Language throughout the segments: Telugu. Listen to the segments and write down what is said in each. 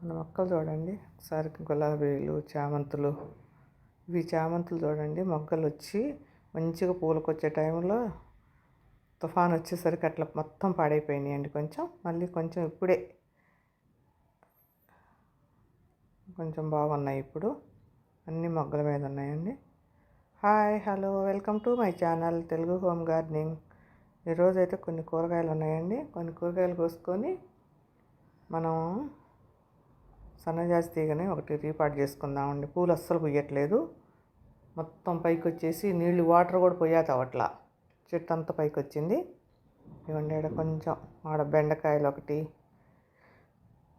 మన మొక్కలు చూడండి. ఒకసారి గులాబీలు చామంతులు. ఇవి చామంతులు చూడండి. మొగ్గలు వచ్చి మంచిగా పూలకు వచ్చే టైంలో తుఫాన్ వచ్చేసరికి అట్లా మొత్తం పాడైపోయినాయండి కొంచెం. మళ్ళీ కొంచెం ఇప్పుడే కొంచెం బాగున్నాయి ఇప్పుడు. అన్ని మొగ్గల మీద ఉన్నాయండి. Hi hello welcome to my channel Telugu home gardening. ఈరోజు అయితే కొన్ని కూరగాయలు ఉన్నాయండి కొన్ని కూరగాయలు కోసుకొని మనం సన్నజాజి తీగని ఒకటి రీపాట్ చేసుకుందామండి. పూలు అస్సలు పొయ్యట్లేదు మొత్తం పైకి వచ్చేసి నీళ్ళు వాటర్ కూడా పోయాత అవట్లా చెట్టు అంతా పైకి వచ్చింది ఇవ్వండి ఆడ కొంచెం ఆడ బెండకాయలు ఒకటి.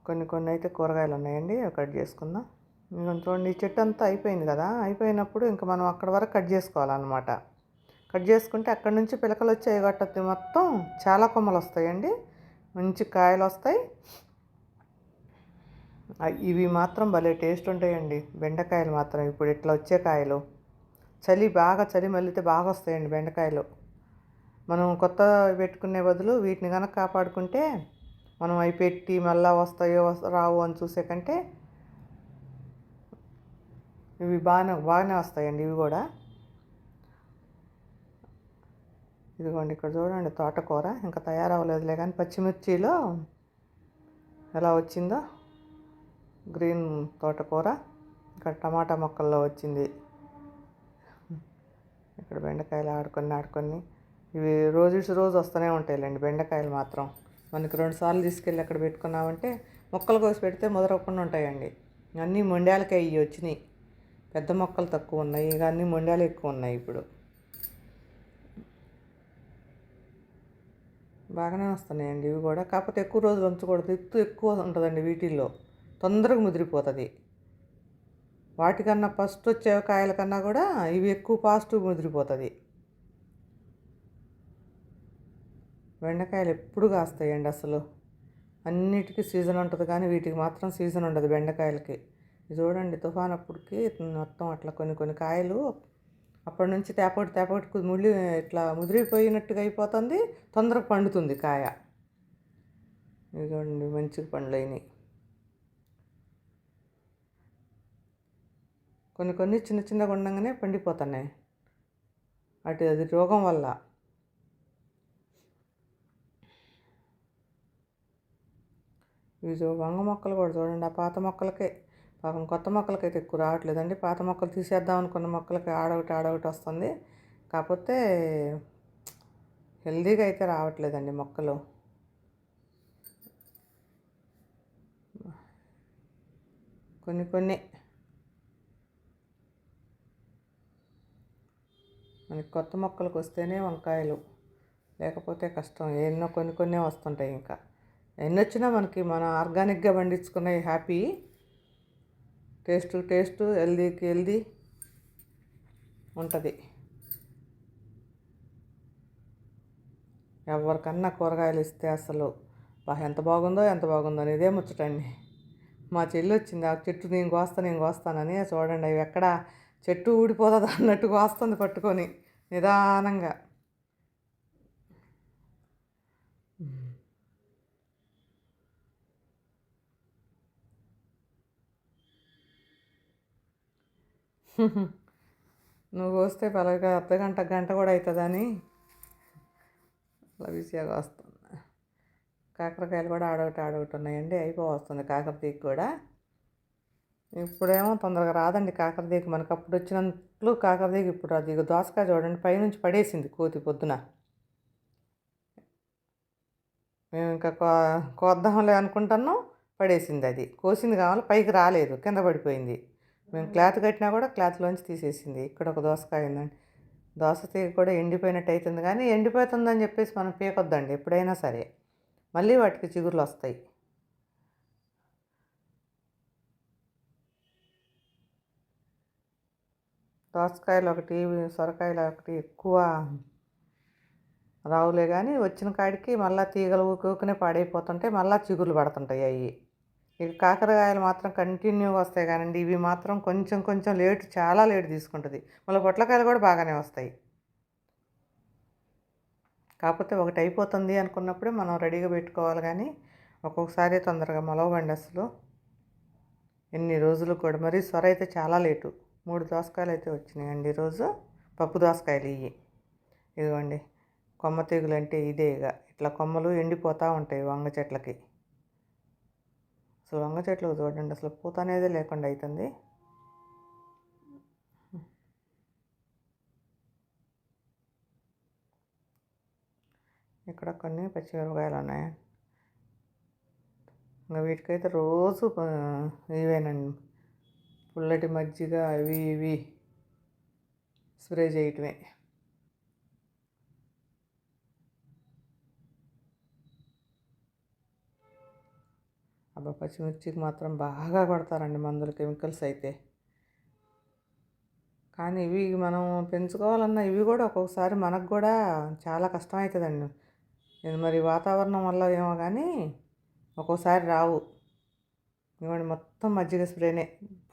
కొన్ని కొన్ని అయితే కూరగాయలు ఉన్నాయండి కట్ చేసుకుందాం. ఇంకొంచెం చూడండి ఈ చెట్టు అంతా అయిపోయింది కదా? అయిపోయినప్పుడు ఇంకా మనం అక్కడ వరకు కట్ చేసుకోవాలన్నమాట. కట్ చేసుకుంటే అక్కడ నుంచి పిలకలు వచ్చాయి ఎగట్టద్ది మొత్తం చాలా కొమ్మలు వస్తాయండి. మంచి కాయలు వస్తాయి. ఇవి మాత్రం భలే టేస్ట్ ఉంటాయండి. బెండకాయలు మాత్రం ఇప్పుడు ఇట్లా వచ్చే కాయలు. చలి బాగా చలి మళ్ళీతే బాగా వస్తాయండి బెండకాయలు. మనం కొత్త పెట్టుకునే బదులు వీటిని కనుక కాపాడుకుంటే మనం అవి పెట్టి మళ్ళా వస్తాయో రావు అని చూసే కంటే ఇవి బాగానే బాగానే వస్తాయండి ఇవి కూడా. ఇదిగోండి ఇక్కడ చూడండి తోటకూర. ఇంకా తయారవ్వలేదులే కానీ పచ్చిమిర్చిలో ఎలా వచ్చిందో గ్రీన్ తోటకూర ఇక్కడ టమాటా మొక్కల్లో వచ్చింది. ఇక్కడ బెండకాయలు ఆడుకొని ఆడుకొని. ఇవి రోజు రోజు వస్తూనే ఉంటాయిలేండి బెండకాయలు మాత్రం. మనకి రెండు సార్లు తీసుకెళ్ళి అక్కడ పెట్టుకున్నామంటే మొక్కలు కోసి పెడితే ముదరకుండా ఉంటాయండి. అన్నీ మొండాలకే ఇవి వచ్చినాయి. పెద్ద మొక్కలు తక్కువ ఉన్నాయి ఇక అన్నీ మొండాలు ఎక్కువ ఉన్నాయి ఇప్పుడు. బాగానే వస్తున్నాయండి ఇవి కూడా. కాకపోతే ఎక్కువ రోజులు ఉంచకూడదు ఎత్తు ఎక్కువ ఉంటుందండి వీటిల్లో. తొందరగా ముదిరిపోతుంది. వాటికన్నా ఫస్ట్ వచ్చే కాయల కన్నా కూడా ఇవి ఎక్కువ ఫాస్ట్గా ముదిరిపోతుంది. బెండకాయలు ఎప్పుడు కాస్తాయండి అసలు? అన్నిటికీ సీజన్ ఉంటుంది కానీ వీటికి మాత్రం సీజన్ ఉండదు బెండకాయలకి. ఇది చూడండి తుఫాన్ అప్పటికి మొత్తం అట్లా కొన్ని కొన్ని కాయలు అప్పటి నుంచి తేపటి తేపటి ముళ్ళి ఇట్లా ముదిరిపోయినట్టుగా అయిపోతుంది తొందరగా పండుతుంది కాయ. ఇది చూడండి మంచిగా పండ్లు అయినాయి. కొన్ని కొన్ని చిన్న చిన్నగా ఉండగానే పండిపోతున్నాయి. అటు అది రోగం వల్ల. ఇవి వంగ మొక్కలు కూడా చూడండి ఆ పాత మొక్కలకే. పాపం కొత్త మొక్కలకైతే ఎక్కువ రావట్లేదండి. పాత మొక్కలు తీసేద్దాం అనుకున్న మొక్కలకి ఆడొకటి ఆడొకటి వస్తుంది. కాకపోతే హెల్దీగా అయితే రావట్లేదండి మొక్కలు. కొన్ని కొన్ని మనకి కొత్త మొక్కలకు వస్తేనే వంకాయలు లేకపోతే కష్టం. ఎన్నో కొన్ని కొన్ని వస్తుంటాయి ఇంకా. ఎన్ని వచ్చినా మనకి మన ఆర్గానిక్గా పండించుకున్నవి హ్యాపీ టేస్ట్ టేస్ట్ హెల్దీకి హెల్దీ ఉంటుంది. ఎవరికన్నా కూరగాయలు ఇస్తే అసలు బా ఎంత బాగుందో ఎంత బాగుందో అని ఇదే ముచ్చటండి. మా చెల్లి వచ్చింది ఆ చెట్టు నేను కోస్తా నేను కోస్తానని. చూడండి అవి ఎక్కడ చెట్టు ఊడిపోతుంది అన్నట్టు కోస్తుంది పట్టుకొని. నిదానంగా. నువ్వు వస్తే పలగా అర్ధ గంట గంట కూడా అవుతుందని అలా విసియాగా వస్తుంది. కాకరకాయలు కూడా ఆడొకటి ఆడొకటి ఉన్నాయండి అయిపోవస్తుంది కాకరతీగ కూడా. ఇప్పుడేమో తొందరగా రాదండి కాకరతీగ మనకు అప్పుడు వచ్చినట్లు కాకరతీగ ఇప్పుడు అది ఇక దోసకాయ చూడండి పైనుంచి పడేసింది కోతి పొద్దున. మేము ఇంకా కో కోద్దాంలే అనుకుంటున్నాం పడేసింది అది. కోసింది కావాలి పైకి రాలేదు కింద పడిపోయింది. మేము క్లాత్ కట్టినా కూడా క్లాత్లోంచి తీసేసింది. ఇక్కడ ఒక దోసకాయ ఉందండి. దోస తీగ కూడా ఎండిపోయినట్టు అవుతుంది కానీ ఎండిపోతుందని చెప్పేసి మనం పీకొద్దండి ఎప్పుడైనా సరే. మళ్ళీ వాటికి చిగుర్లు వస్తాయి. దోసకాయలు ఒకటి సొరకాయలు ఒకటి ఎక్కువ రావులే కానీ వచ్చిన కాడికి మళ్ళీ తీగలు ఊకునే పాడైపోతుంటే మళ్ళీ చిగుర్లు పడుతుంటాయి అవి ఇక కాకరకాయలు మాత్రం కంటిన్యూగా వస్తాయి కానండి. ఇవి మాత్రం కొంచెం కొంచెం లేట్ చాలా లేట్ తీసుకుంటుంది. మళ్ళీ పొట్లకాయలు కూడా బాగానే వస్తాయి. కాకపోతే ఒకటి అయిపోతుంది అనుకున్నప్పుడే మనం రెడీగా పెట్టుకోవాలి కానీ ఒక్కొక్కసారి తొందరగా మొలవండి అసలు. ఎన్ని రోజులు కూడా. మరి సొర అయితే చాలా లేటు. మూడు దోసకాయలు అయితే వచ్చినాయండి ఈరోజు. పప్పు దోసకాయలు ఇవి ఇదిగోండి కొమ్మ తెగులు అంటే ఇదే ఇక. ఇట్లా కొమ్మలు ఎండిపోతూ ఉంటాయి వంగ చెట్లకి. అసలు వంగ చెట్లకు చూడండి అసలు పూత అనేది లేకుండా అవుతుంది ఇక్కడ కొన్ని పచ్చిమిరపకాయలు ఉన్నాయి. ఇంకా వీటికైతే రోజు ఇవేనండి. పుల్లటి మజ్జిగ అవి ఇవి స్ప్రే చేయటమే. అబ్బా పచ్చిమిర్చికి మాత్రం బాగా కొడతారండి మందులు కెమికల్స్ అయితే. కానీ ఇవి మనం పెంచుకోవాలన్నా ఇవి కూడా ఒక్కొక్కసారి మనకు కూడా చాలా కష్టం అవుతుందండి నేను మరి వాతావరణం వల్ల ఏమో కానీ ఒక్కోసారి రావు. ఇవ్వండి మొత్తం మజ్జిగ స్ప్రేనే.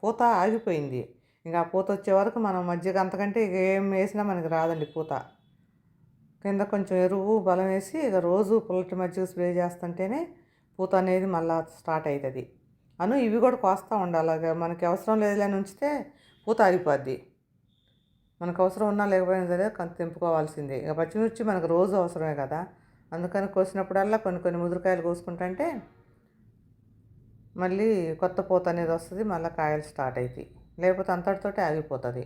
పూత ఆగిపోయింది. ఇంకా పూత వచ్చే వరకు మనం మజ్జిగ అంతకంటే ఇక ఏం వేసినా మనకి రాదండి పూత. కింద కొంచెం ఎరువు బలం వేసి ఇక రోజు పుల్లటి మజ్జిగ స్ప్రే చేస్తుంటేనే పూత అనేది మళ్ళా స్టార్ట్ అవుతుంది అను ఇవి కూడా కోస్తూ ఉండాలి. మనకి అవసరం లేదులేని ఉంచితే పూత ఆగిపోద్ది. మనకు అవసరం ఉన్నా లేకపోయినా సరే కొంత తెంపుకోవాల్సిందే. ఇక పచ్చిమిర్చి మనకు రోజు అవసరమే కదా. అందుకని కోసినప్పుడల్లా కొన్ని కొన్ని ముదురుకాయలు కోసుకుంటుంటే మళ్ళీ కొత్త పూత అనేది వస్తుంది మళ్ళీ కాయలు స్టార్ట్ అవుతాయి లేకపోతే అంతటితోటి ఆగిపోతుంది.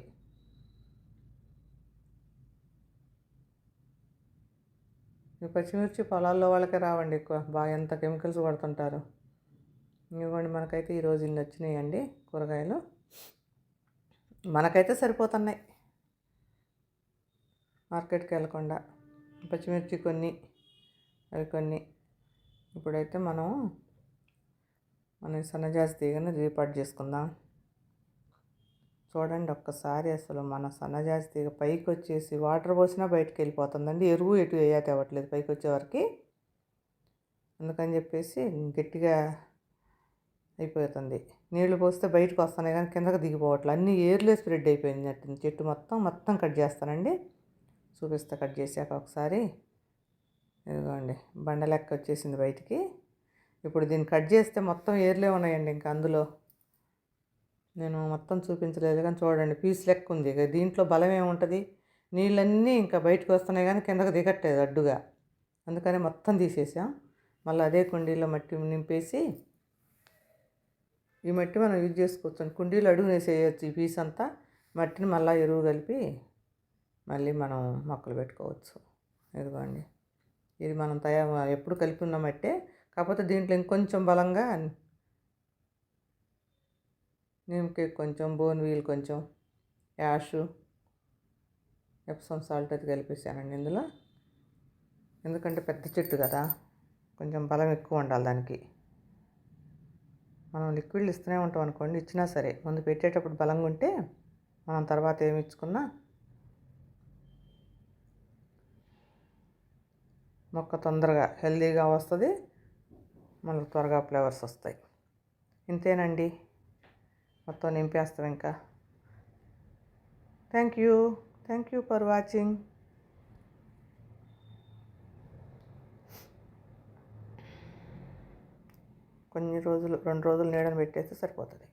ఈ పచ్చిమిర్చి పొలాల్లో వాళ్ళకే రావండి ఎక్కువ. బాగా ఎంత కెమికల్స్ పడుతుంటారు ఇవ్వండి మనకైతే ఈరోజు ఇన్ని వచ్చినాయండి కూరగాయలు. మనకైతే సరిపోతున్నాయి. మార్కెట్కి వెళ్ళకుండా పచ్చిమిర్చి కొన్ని అవి కొన్ని. ఇప్పుడైతే మనం మనం సన్నజాజి తీగని రీపాట్ చేసుకుందాం. చూడండి ఒక్కసారి అసలు మన సన్నజాజి తీగ పైకి వచ్చేసి వాటర్ పోసినా బయటకు వెళ్ళిపోతుందండి ఎరువు ఎటు వేయా తేవట్లేదు పైకి వచ్చేవరకు అందుకని చెప్పేసి గట్టిగా అయిపోతుంది. నీళ్ళు పోస్తే బయటకు వస్తున్నాయి కానీ కిందకి దిగిపోవట్లేదు అన్ని ఏర్లే స్ప్రెడ్ అయిపోయింది చెట్టు మొత్తం మొత్తం కట్ చేస్తానండి. చూపిస్తా కట్ చేశాక ఒకసారి. ఇదిగోండి బండ లెక్క వచ్చేసింది బయటికి. ఇప్పుడు దీన్ని కట్ చేస్తే మొత్తం ఏర్లే ఉన్నాయండి ఇంకా అందులో. నేను మొత్తం చూపించలేదు కానీ చూడండి పీస్ లెక్క ఉంది. ఇక దీంట్లో బలం ఏముంటుంది? నీళ్ళన్నీ ఇంకా బయటకు వస్తున్నాయి కానీ కిందకు దిగట్లేదు అడ్డుగా. అందుకని మొత్తం తీసేసాం. మళ్ళీ అదే కుండీలో మట్టి నింపేసి ఈ మట్టి మనం యూజ్ చేసుకోవచ్చు కుండీలో అడుగు వేసేయచ్చు ఈ పీస్ అంతా. మట్టిని మళ్ళీ ఎరువు కలిపి మళ్ళీ మనం మొక్కలు పెట్టుకోవచ్చు. ఇదిగోండి. ఇది మనం తయారు ఎప్పుడు కలిపి ఉన్న మట్టే. కాకపోతే దీంట్లో ఇంకొంచెం బలంగా నిమ్మకాయ కొంచెం బోన్ వీల్ కొంచెం యాష్ ఎప్సమ్ సాల్ట్ అది కలిపేసానండి ఇందులో. ఎందుకంటే పెద్ద చెట్టు కదా కొంచెం బలం ఎక్కువ ఉండాలి దానికి. మనం లిక్విడ్లు ఇస్తూనే ఉంటాం అనుకోండి ఇచ్చినా సరే. ముందు పెట్టేటప్పుడు బలంగా ఉంటే మనం తర్వాత ఏమి ఇచ్చుకున్నా మొక్క తొందరగా హెల్తీగా వస్తుంది. మనకు త్వరగా ఫ్లేవర్స్ వస్తాయి. ఇంతేనండి. మొత్తం నింపేస్తాం ఇంకా. Thank you thank you for watching కొన్ని రోజులు రెండు రోజులు నీడని పెట్టేస్తే సరిపోతుంది.